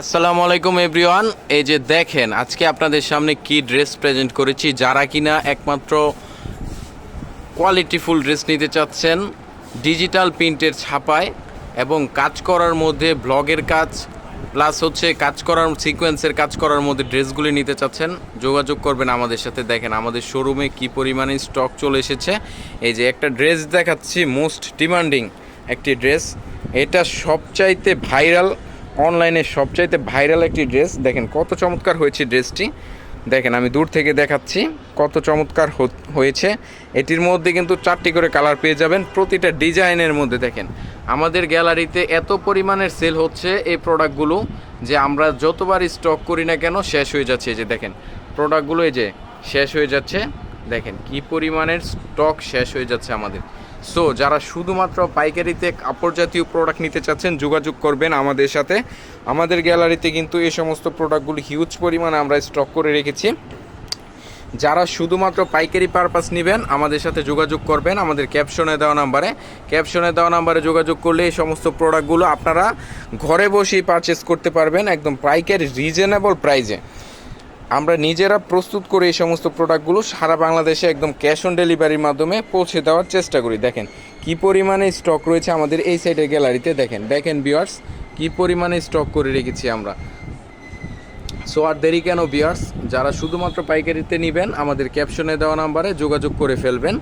আসসালামু আলাইকুম এভরিওয়ান। এই যে দেখেন, আজকে আপনাদের সামনে কি ড্রেস প্রেজেন্ট করেছি, যারা কিনা একমাত্র কোয়ালিটিফুল ড্রেস নিতে চাচ্ছেন, ডিজিটাল প্রিন্টের ছাপায় এবং কাজ করার মধ্যে ব্লগের কাজ, প্লাস হচ্ছে কাজ করার, সিকোয়েন্সের কাজ করার মধ্যে ড্রেসগুলি নিতে চাচ্ছেন, যোগাযোগ করবেন আমাদের সাথে। দেখেন, আমাদের শোরুমে কি পরিমাণে স্টক চলে এসেছে। এই যে একটা ড্রেস দেখাচ্ছি, মোস্ট ডিমান্ডিং একটি ড্রেস। এটা সবচাইতে ভাইরাল অনলাইনে সবচাইতে ভাইরাল একটি ড্রেস। দেখেন কত চমৎকার হয়েছে ড্রেসটি। দেখেন, আমি দূর থেকে দেখাচ্ছি কত চমৎকার হয়েছে। এটির মধ্যে কিন্তু চারটি করে কালার পেয়ে যাবেন। প্রতিটা ডিজাইনের মধ্যে দেখেন, আমাদের গ্যালারিতে এত পরিমাণের সেল হচ্ছে এই প্রোডাক্টগুলো যে আমরা যতবার স্টক করি না কেন শেষ হয়ে যাচ্ছে। এই যে দেখেন, প্রোডাক্টগুলো এই যে শেষ হয়ে যাচ্ছে। দেখেন, কি পরিমাণের স্টক শেষ হয়ে যাচ্ছে আমাদের। সো যারা শুধুমাত্র পাইকারিতে কাপড় জাতীয় প্রোডাক্ট নিতে চাচ্ছেন, যোগাযোগ করবেন আমাদের সাথে। আমাদের গ্যালারিতে কিন্তু এই সমস্ত প্রোডাক্টগুলো হিউজ পরিমাণে আমরা স্টক করে রেখেছি। যারা শুধুমাত্র পাইকারি পারপাস নেবেন, আমাদের সাথে যোগাযোগ করবেন। আমাদের ক্যাপশনে দেওয়া নাম্বারে ক্যাপশনে দেওয়া নাম্বারে যোগাযোগ করলে এই সমস্ত প্রোডাক্টগুলো আপনারা ঘরে বসেই পারচেস করতে পারবেন, একদম পাইকারি রিজনেবল প্রাইজে আমরা নিজেরা প্রস্তুত করে এই সমস্ত প্রোডাক্টগুলো সারা বাংলাদেশে একদম ক্যাশ অন ডেলিভারির মাধ্যমে পৌঁছে দেওয়ার চেষ্টা করি। দেখেন, কি পরিমাণে স্টক রয়েছে আমাদের এই সাইডের গ্যালারিতে দেখেন দেখেন বিয়ার্স কি পরিমাণে স্টক করে রেখেছি আমরা। সো আর দেরি কেন বিয়ার্স যারা শুধুমাত্র পাইকারিতে নেবেন, আমাদের ক্যাপশনে দেওয়া নাম্বারে যোগাযোগ করে ফেলবেন।